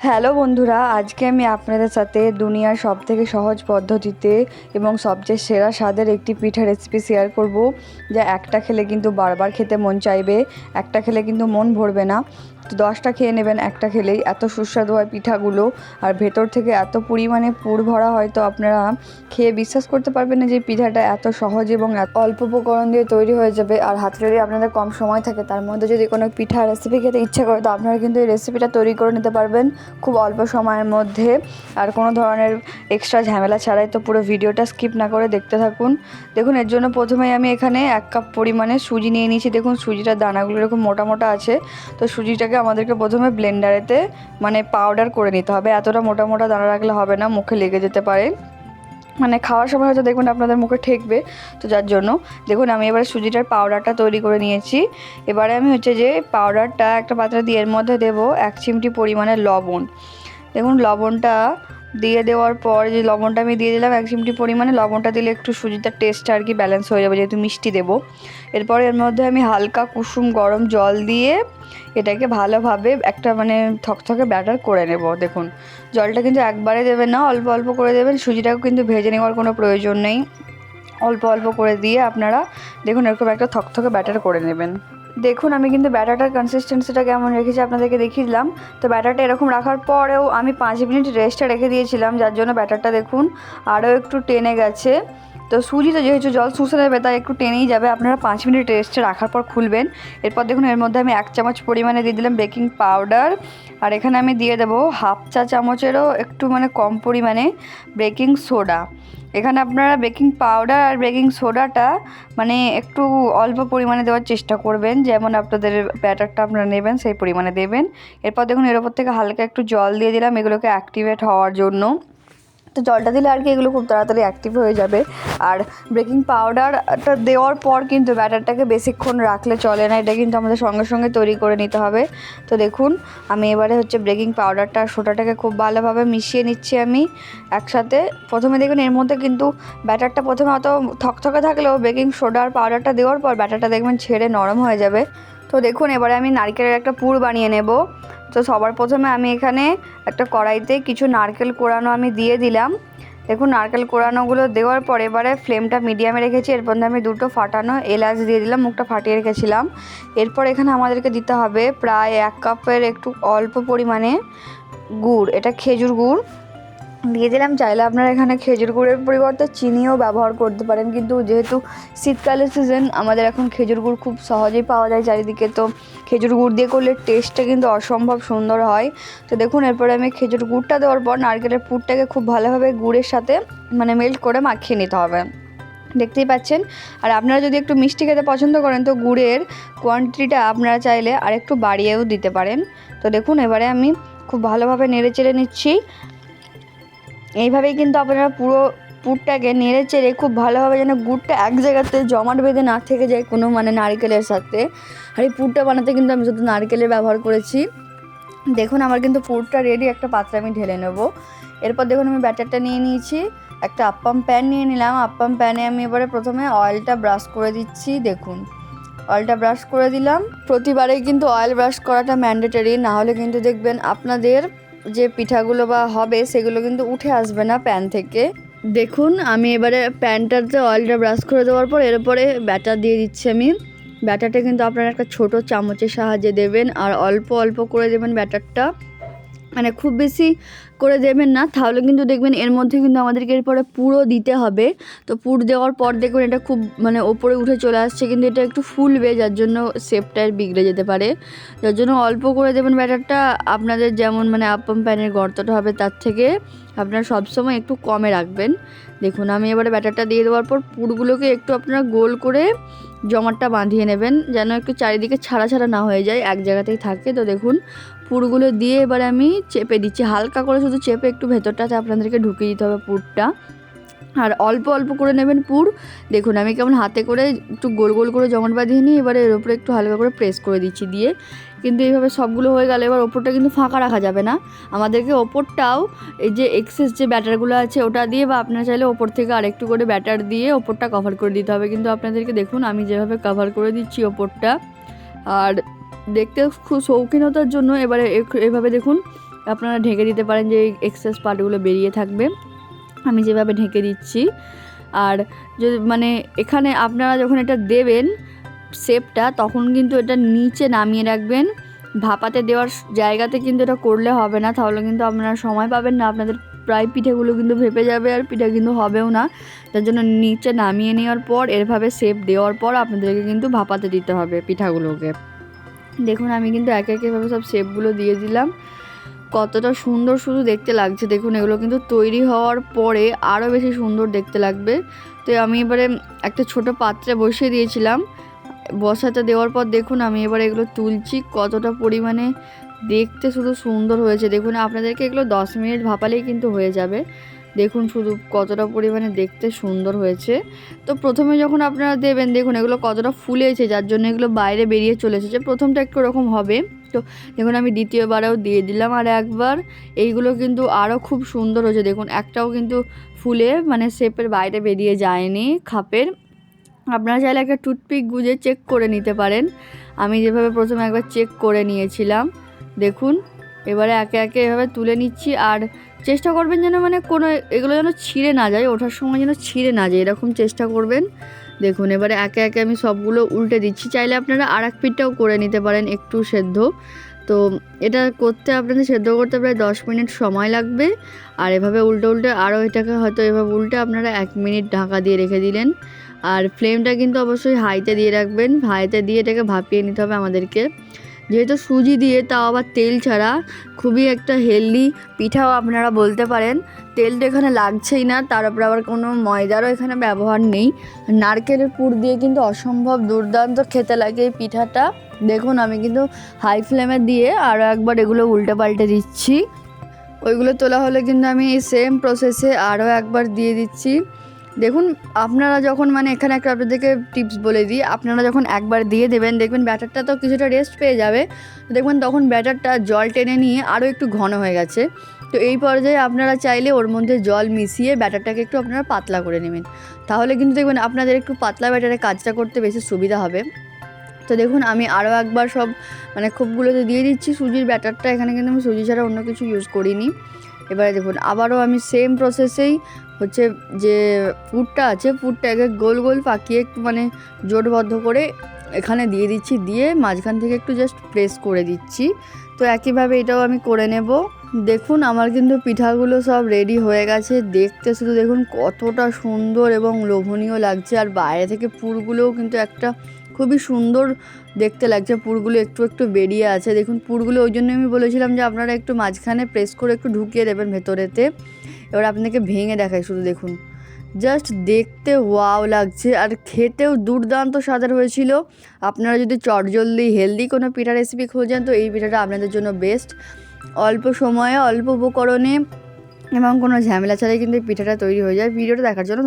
Hello বন্ধুরা, আজকে আমি আপনাদের সাথে দুনিয়ার সব থেকে সহজ পদ্ধতিতে এবং সবচেয়ে সেরা স্বাদের একটি পিঠা রেসিপি শেয়ার করব। যা একটা খেলে কিন্তু বারবার খেতে মন চাইবে, একটা খেলে কিন্তু মন ভরবে না। তো দশটা খেয়ে নেবেন, একটা খেলেই। এত সুস্বাদু হয় পিঠাগুলো, আর ভেতর থেকে এত পরিমাণে পুর ভরা হয়, তো আপনারা খেয়ে বিশ্বাস করতে পারবেন না যে পিঠাটা এত সহজ এবং অল্প উপকরণ দিয়ে তৈরি হয়ে যাবে। আর হাতে যদি আপনাদের কম সময় থাকে, তার মধ্যে যদি কোনো পিঠা রেসিপি খেতে ইচ্ছা করে, তো আপনারা কিন্তু এই রেসিপিটা তৈরি করে নিতে পারবেন খুব অল্প সময়ের মধ্যে। আর কোনো ধরনের এক্সট্রা ঝামেলা ছাড়াই তো পুরো ভিডিওটা স্কিপ না করে দেখতে থাকুন। দেখুন, এর জন্য প্রথমেই আমি এখানে এক কাপ পরিমাণে সুজি নিয়ে নিয়েছি। দেখুন, সুজিটার দানাগুলো এরকম মোটা মোটা আছে, তো সুজিটাকে আমাদেরকে প্রথমে ব্লেন্ডারেতে মানে পাউডার করে নিতে হবে। এতটা মোটা মোটা দানা রাখলে হবে না, মুখে লেগে যেতে পারে। মানে খাওয়ার সময় হয়তো দেখুন আপনাদের মুখে ঠেকবে, তো যার জন্য। দেখুন, আমি এবারে সুজিটার পাউডারটা তৈরি করে নিয়েছি। এবারে আমি হচ্ছে যে পাউডারটা একটা পাত্রে দিয়ে এর মধ্যে দেবো এক চিমটি পরিমাণে লবণ। দেখুন, লবণটা দিয়ে দেওয়ার পর যে লবণটা আমি দিয়ে দিলাম, এক চিমটি পরিমাণে লবণটা দিলে একটু সুজিটার টেস্টটা আর কি ব্যালেন্স হয়ে যাবে, যেহেতু মিষ্টি দেবো। এরপর এর মধ্যে আমি হালকা কুসুম গরম জল দিয়ে এটাকে ভালোভাবে একটা মানে থকথকে ব্যাটার করে নেব, দেখুন। জলটা কিন্তু একবারে দেবেন না, অল্প অল্প করে দেবেন সুজিটাকে কিন্তু ভেজে নেওয়ার কোনো প্রয়োজন নেই। অল্প অল্প করে দিয়ে আপনারা, দেখুন এরকম একটা থকথকে ব্যাটার করে নেবেন। দেখুন, আমি কিন্তু ব্যাটারটার কনসিস্টেন্সিটা কেমন রেখেছি আপনাদেরকে দেখিয়ে দিলাম। তো ব্যাটারটা এরকম রাখার পরেও আমি পাঁচ মিনিট রেস্টে রেখে দিয়েছিলাম, যার জন্য ব্যাটারটা দেখুন আরও একটু টেনে গেছে। তো সুজি তো যেহেতু জল শুষে নেবে তাই একটু টেনেই যাবে। আপনারা পাঁচ মিনিট রেস্টে রাখার পর খুলবেন। এরপর দেখুন, এর মধ্যে আমি এক চামচ পরিমাণে দিয়ে দিলাম বেকিং পাউডার আর এখানে আমি দিয়ে দেবো হাফ চা চামচেরও একটু মানে কম পরিমাণে বেকিং সোডা এখানে আপনারা বেকিং পাউডার আর বেকিং সোডাটা মানে একটু অল্প পরিমাণে দেওয়ার চেষ্টা করবেন। যেমন আপনাদের ব্যাটারটা আপনারা নেবেন, সেই পরিমাণে দেবেন। এরপর দেখুন, এর ওপর থেকে হালকা একটু জল দিয়ে দিলাম এগুলোকে অ্যাক্টিভেট হওয়ার জন্য। তো জলটা দিলে আর কি এগুলো খুব তাড়াতাড়ি অ্যাক্টিভ হয়ে যাবে। আর বেকিং পাউডারটা দেওয়ার পর কিন্তু ব্যাটারটাকে বেশিক্ষণ রাখলে চলে না, এটা কিন্তু আমাদের সঙ্গে সঙ্গে তৈরি করে নিতে হবে। তো দেখুন, আমি এবারে হচ্ছে বেকিং পাউডারটা আর সোডাটাকে খুব ভালোভাবে মিশিয়ে নিচ্ছি আমি একসাথে। প্রথমে দেখুন, এর মধ্যে কিন্তু ব্যাটারটা প্রথমে অত থকথকে থাকলেও বেকিং সোডা আর পাউডারটা দেওয়ার পর ব্যাটারটা দেখবেন ছেড়ে নরম হয়ে যাবে। তো দেখুন, এবারে আমি নারকেলের একটা পুর বানিয়ে নেব। তো সবার প্রথমে আমি এখানে একটা কড়াইতে কিছু নারকেল কোড়ানো আমি দিয়ে দিলাম। দেখুন, নারকেল কোড়ানোগুলো দেওয়ার পরে এবারে ফ্লেমটা মিডিয়ামে রেখেছি। এরপর আমি দুটো ফাটানো এলাচ দিয়ে দিলাম, মুখটা ফাটিয়ে রেখেছিলাম। এরপর এখানে আমাদেরকে দিতে হবে প্রায় এক কাপের একটু অল্প পরিমাণে গুড়, এটা খেজুর গুড়। দিয়ে দিলাম। চাইলে আপনারা এখানে খেজুর গুড়ের পরিবর্তে চিনিও ব্যবহার করতে পারেন। কিন্তু যেহেতু শীতকালের সিজন আমাদের এখন খেজুর গুড় খুব সহজেই পাওয়া যায় চারিদিকে। তো খেজুর গুড় দিয়ে করলে টেস্টটা কিন্তু অসম্ভব সুন্দর হয়। তো দেখুন, এরপরে আমি খেজুর গুড়টা দেওয়ার পর নারকেলের পুরটাকে খুব ভালোভাবে গুড়ের সাথে মানে মেল্ট করে মাখিয়ে নিতে হবে। দেখতেই পাচ্ছেন? আর আপনারা যদি একটু মিষ্টি খেতে পছন্দ করেন, তো গুড়ের কোয়ান্টিটিটা আপনারা চাইলে আর একটু বাড়িয়েও দিতে পারেন। তো দেখুন, এবারে আমি খুব ভালোভাবে নেড়ে চেড়ে নিচ্ছি। এইভাবেই কিন্তু আপনারা পুরো পুরটাকে নেড়ে চেড়ে খুব ভালোভাবে যেন গুড়টা এক জায়গাতে জমাট বেঁধে না থেকে যায় কোনো মানে নারকেলের সাথে। আর এই পুরটা বানাতে কিন্তু আমি শুধু নারকেলের ব্যবহার করেছি। দেখুন, আমার কিন্তু পুরটা রেডি একটা পাত্রে আমি ঢেলে নেব। এরপর দেখুন, আমি ব্যাটারটা নিয়ে নিয়েছি, একটা আপ্পাম প্যান নিয়ে নিলাম। আপ্পাম প্যানে আমি এবারে প্রথমে অয়েলটা ব্রাশ করে দিচ্ছি, দেখুন। অয়েলটা ব্রাশ করে দিলাম। প্রতিবারেই কিন্তু অয়েল ব্রাশ করাটা ম্যান্ডেটরি না হলে কিন্তু দেখবেন আপনাদের যে পিঠাগুলো বা হবে সেগুলো কিন্তু উঠে আসবে না প্যান থেকে। দেখুন, আমি এবারে প্যানটাতে অয়েলটা ব্রাশ করে দেওয়ার পর এরপরে ব্যাটার দিয়ে দিচ্ছি আমি। ব্যাটারটা কিন্তু আপনারা একটা ছোট চামচের সাহায্যে দেবেন আর অল্প অল্প করে দেবেন ব্যাটারটা। মানে খুব বেশি করে দেবেন না। তাহলে কিন্তু দেখবেন এর মধ্যে কিন্তু আমাদেরকে এরপরে পুরো দিতে হবে। তো পুর দেওয়ার পর দেখবেন এটা খুব মানে ওপরে উঠে চলে আসছে, কিন্তু এটা একটু ফুলবে, যার জন্য শেপটা বিগড়ে যেতে পারে। যার জন্য অল্প করে দেবেন ব্যাটারটা। আপনাদের যেমন মানে আপ্পাম প্যানের গর্তটা হবে, তার থেকে আপনারা সবসময় একটু কমে রাখবেন। দেখুন, আমি এবারে ব্যাটারটা দিয়ে দেওয়ার পর পুরগুলোকে একটু আপনারা গোল করে জমাটটা বাঁধিয়ে নেবেন, যেন একটু চারিদিকে ছাড়া ছাড়া না হয়ে যায়, এক জায়গাতেই থাকে। তো দেখুন পুরগুলো দিয়ে এবার আমি চেপে দিচ্ছি। হালকা করে শুধু চেপে একটু ভেতরটাতে আপনাদেরকে ঢুকিয়ে দিতে হবে পুরটা। আর অল্প অল্প করে নেবেন পুর। দেখুন, আমি কেমন হাতে করে একটু গোল গোল করে জমাট বাঁধিয়ে নিই, এবারে এর উপরে একটু হালকা করে প্রেস করে দিচ্ছি দিয়ে। কিন্তু এইভাবে সবগুলো হয়ে গেলে এবার ওপরটা কিন্তু ফাঁকা রাখা যাবে না। আমাদেরকে ওপরটাও এই যে এক্সেস যে ব্যাটারগুলো আছে, ওটা দিয়ে বা আপনারা চাইলে ওপর থেকে আরেকটু করে ব্যাটার দিয়ে ওপরটা কভার করে দিতে হবে। কিন্তু আপনাদেরকে দেখুন, আমি যেভাবে কভার করে দিচ্ছি ওপরটা। আর দেখতে খুব শৌখিনতার জন্য এবারে এভাবে দেখুন, আপনারা ঢেকে দিতে পারেন যে এক্সেস পার্টগুলো বেরিয়ে থাকবে। আমি যেভাবে ঢেকে দিচ্ছি, আর যদি মানে এখানে আপনারা যখন এটা দেবেন শেপটা, তখন কিন্তু এটা নিচে নামিয়ে রাখবেন। ভাপাতে দেওয়ার জায়গাতে কিন্তু এটা করলে হবে না, তাহলে কিন্তু আপনারা সময় পাবেন না। আপনাদের প্রায় পিঠেগুলো কিন্তু ভেপে যাবে আর পিঠে কিন্তু হবেও না। তার জন্য নিচে নামিয়ে নেওয়ার পর, এরভাবে শেপ দেওয়ার পর আপনাদেরকে কিন্তু ভাপাতে দিতে হবে পিঠাগুলোকে। দেখুন, আমি কিন্তু একে একেভাবে সব শেপগুলো দিয়ে দিলাম। কতটা সুন্দর শুধু দেখতে লাগছে। দেখুন, এগুলো কিন্তু তৈরি হওয়ার পরে আরও বেশি সুন্দর দেখতে লাগবে। তো আমি এবারে একটা ছোট পাত্রে বসিয়ে দিয়েছিলাম। বসাতে দেওয়ার পর দেখুন, আমি এবার এগুলো তুলছি। কতটা পরিমাণে দেখতে শুধু সুন্দর হয়েছে। দেখুন, আপনাদেরকে এগুলো দশ মিনিট ভাপালেই কিন্তু হয়ে যাবে। দেখুন, শুধু কতটা পরিমাণে দেখতে সুন্দর হয়েছে। তো প্রথমে যখন আপনারা দেবেন, দেখুন, এগুলো কতটা ফুলেছে যার জন্য এগুলো বাইরে বেরিয়ে চলে এসেছে। প্রথমটা একটু ওরকম হবে। তো দেখুন, আমি দ্বিতীয়বারেও দিয়ে দিলাম আর একবার। এইগুলো কিন্তু আরও খুব সুন্দর হয়েছে। দেখুন, একটাও কিন্তু ফুলে মানে শেপের বাইরে বেরিয়ে যায়নি খাপের। আপনারা চাইলে একটা টুথপিক গুঁজে চেক করে নিতে পারেন। আমি যেভাবে প্রথমে একবার চেক করে নিয়েছিলাম, দেখুন। এবারে একে একে এভাবে তুলে নিচ্ছি আর চেষ্টা করবেন যেন মানে কোনো এগুলো যেন ছিঁড়ে না যায়, ওঠার সময় যেন ছিঁড়ে না যায়, এরকম চেষ্টা করবেন। দেখুন, এবারে একে একে আমি সবগুলো উল্টে দিচ্ছি। চাইলে আপনারা আর এক পিঠটাও করে নিতে পারেন একটু সেদ্ধ। তো এটা করতে আপনাদের সেদ্ধ করতে প্রায় দশ মিনিট সময় লাগবে। আর এভাবে উল্টে উল্টে আরও এটাকে হয়তো এভাবে উল্টে আপনারা এক মিনিট ঢাকা দিয়ে রেখে দিলেন। আর ফ্লেমটা কিন্তু অবশ্যই হাইতে দিয়ে রাখবেন। হাইতে দিয়ে এটাকে ভাপিয়ে নিতে হবে আমাদেরকে। যেহেতু সুজি দিয়ে তাও আবার তেল ছাড়া খুবই একটা হেলদি পিঠাও আপনারা বলতে পারেন। তেলটা এখানে লাগছেই না, তার উপর আবার কোনো ময়দারও এখানে ব্যবহার নেই। নারকেলের পুর দিয়ে কিন্তু অসম্ভব দুর্দান্ত খেতে লাগে এই পিঠাটা। দেখুন, আমি কিন্তু হাই ফ্লেমে দিয়ে আরও একবার এগুলো উল্টে পাল্টে দিচ্ছি। ওইগুলো তোলা হলে কিন্তু আমি এই সেম প্রসেসে আরও একবার দিয়ে দিচ্ছি। দেখুন, আপনারা যখন মানে এখানে একটা আপনাদেরকে টিপস বলে দিই, আপনারা যখন একবার দিয়ে দেবেন, দেখবেন ব্যাটারটা তো কিছুটা রেস্ট পেয়ে যাবে। দেখবেন তখন ব্যাটারটা জল টেনে নিয়ে আরও একটু ঘন হয়ে গেছে। তো এই পর্যায়ে আপনারা চাইলে ওর মধ্যে জল মিশিয়ে ব্যাটারটাকে একটু আপনারা পাতলা করে নেবেন। তাহলে কিন্তু দেখবেন আপনাদের একটু পাতলা ব্যাটারে কাজটা করতে বেশি সুবিধা হবে। তো দেখুন, আমি আরও একবার সব মানে খুবগুলোতে দিয়ে দিচ্ছি। সুজির ব্যাটারটা এখানে কিন্তু আমি সুজি ছাড়া অন্য কিছু ইউজ করিনি। এবারে দেখুন, আবারও আমি সেম প্রসেসেই হচ্ছে যে পুরটা আছে, পুরটাকে গোল গোল পাকিয়ে একটু মানে জোটবদ্ধ করে এখানে দিয়ে দিচ্ছি, দিয়ে মাঝখান থেকে একটু জাস্ট প্রেস করে দিচ্ছি। তো একইভাবে এটাও আমি করে নেব। দেখুন, আমার কিন্তু পিঠাগুলো সব রেডি হয়ে গেছে। দেখতে শুধু দেখুন কতটা সুন্দর এবং লোভনীয় লাগছে। আর বাইরে থেকে পুরগুলোও কিন্তু একটা খুবই সুন্দর দেখতে লাগছে, পুরগুলো একটু একটু বেরিয়ে আছে। দেখুন, পুরগুলো ওই জন্য আমি বলেছিলাম যে আপনারা একটু মাঝখানে প্রেস করে একটু ঢুকিয়ে দেবেন ভেতরেতে। এবার আপনাকে ভেঙে দেখায় শুধু দেখুন। জাস্ট দেখতে ওয়াও লাগছে। আর খেতেও দুর্দান্ত স্বাদের হয়েছিল। আপনারা যদি চটজলদি হেলদি কোনো পিঠা রেসিপি খোঁজেন, তো এই পিঠাটা আপনাদের জন্য বেস্ট অল্প সময়ে, অল্প উপকরণে, এবং কোনো ঝামেলা ছাড়াই কিন্তু পিঠাটা তৈরি হয়ে যায়। ভিডিওটা দেখার জন্য